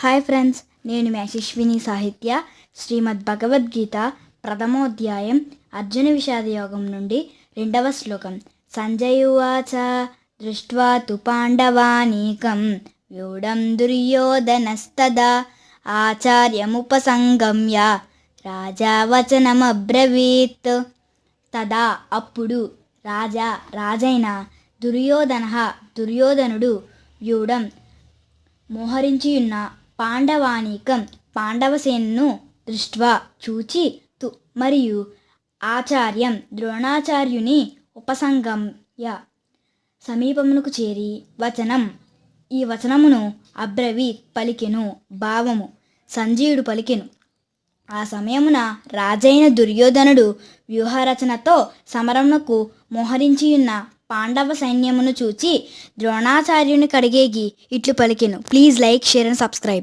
Hi friends నేను మీ సాహిత్య. శ్రీమద్ భగవద్గీత ప్రథమోధ్యాయం అర్జున విషాద యోగం నుండి రెండవ శ్లోకం. సంజయువాచ దృష్ట్వా తు పాండవానీకం వ్యూఢం దుర్యోధనస్తదా ఆచార్యముపసంగమ్య రాజా వచనమబ్రవీత్ తదా అప్పుడు రాజా రాజైన దుర్యోధన దుర్యోధనుడు వ్యూఢం మోహరించియున్న పాండవానీకం పాండవసేనను దృష్ట్వా చూచి తు మరియు ఆచార్యం ద్రోణాచార్యుని ఉపసంగమ్య సమీపమునకు చేరి వచనం. ఈ వచనమును అబ్రవి పలికెను భావము సంజీవుడు పలికెను. ఆ సమయమున రాజైన దుర్యోధనుడు వ్యూహరచనతో సమరమునకు మోహరించియున్న పాండవ సైన్యమును చూచి ద్రోణాచార్యుని కడిగేగి ఇట్లు పలికెను. Please like share and subscribe.